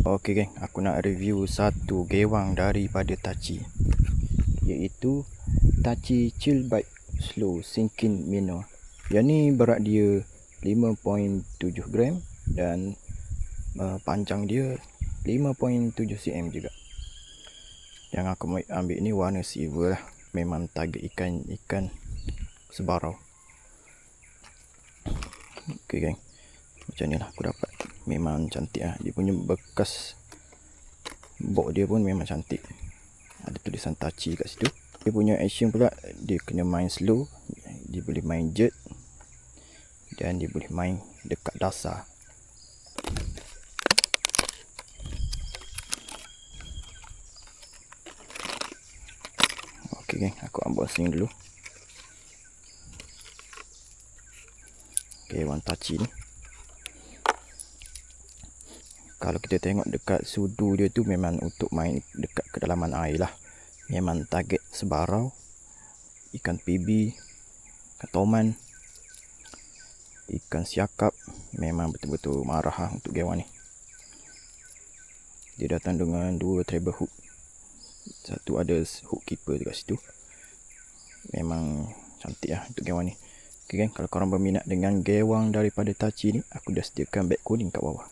Okey geng, aku nak review satu gewang daripada Tachi. Iaitu Tachi Chill Bite Slow Sinking Minnow Yang ni berat dia 5.7 gram Dan uh, panjang dia 5.7 cm juga. Yang aku ambil ni warna silver lah. Memang target ikan-ikan sebarau. Okey geng. Macam ni lah aku dapat memang cantik lah. Dia punya bekas bok dia pun memang cantik. Ada tulisan touchy kat situ. Dia punya action pula dia kena main slow. Dia boleh main jet. Dan dia boleh main dekat dasar. Okey geng, aku unboxing dulu. Okay, one touchy ni. Kalau kita tengok dekat sudu dia tu memang untuk main dekat kedalaman air lah. Memang target sebarau. Ikan PB ikan toman ikan siakap memang betul-betul marah lah untuk gewan ni. Dia datang dengan dua treble hook. Satu ada hook keeper dekat situ. Memang cantik lah untuk gewan ni. Ok kan? Kalau korang berminat dengan gewang daripada Tachi ni aku dah sediakan beg kuning kat bawah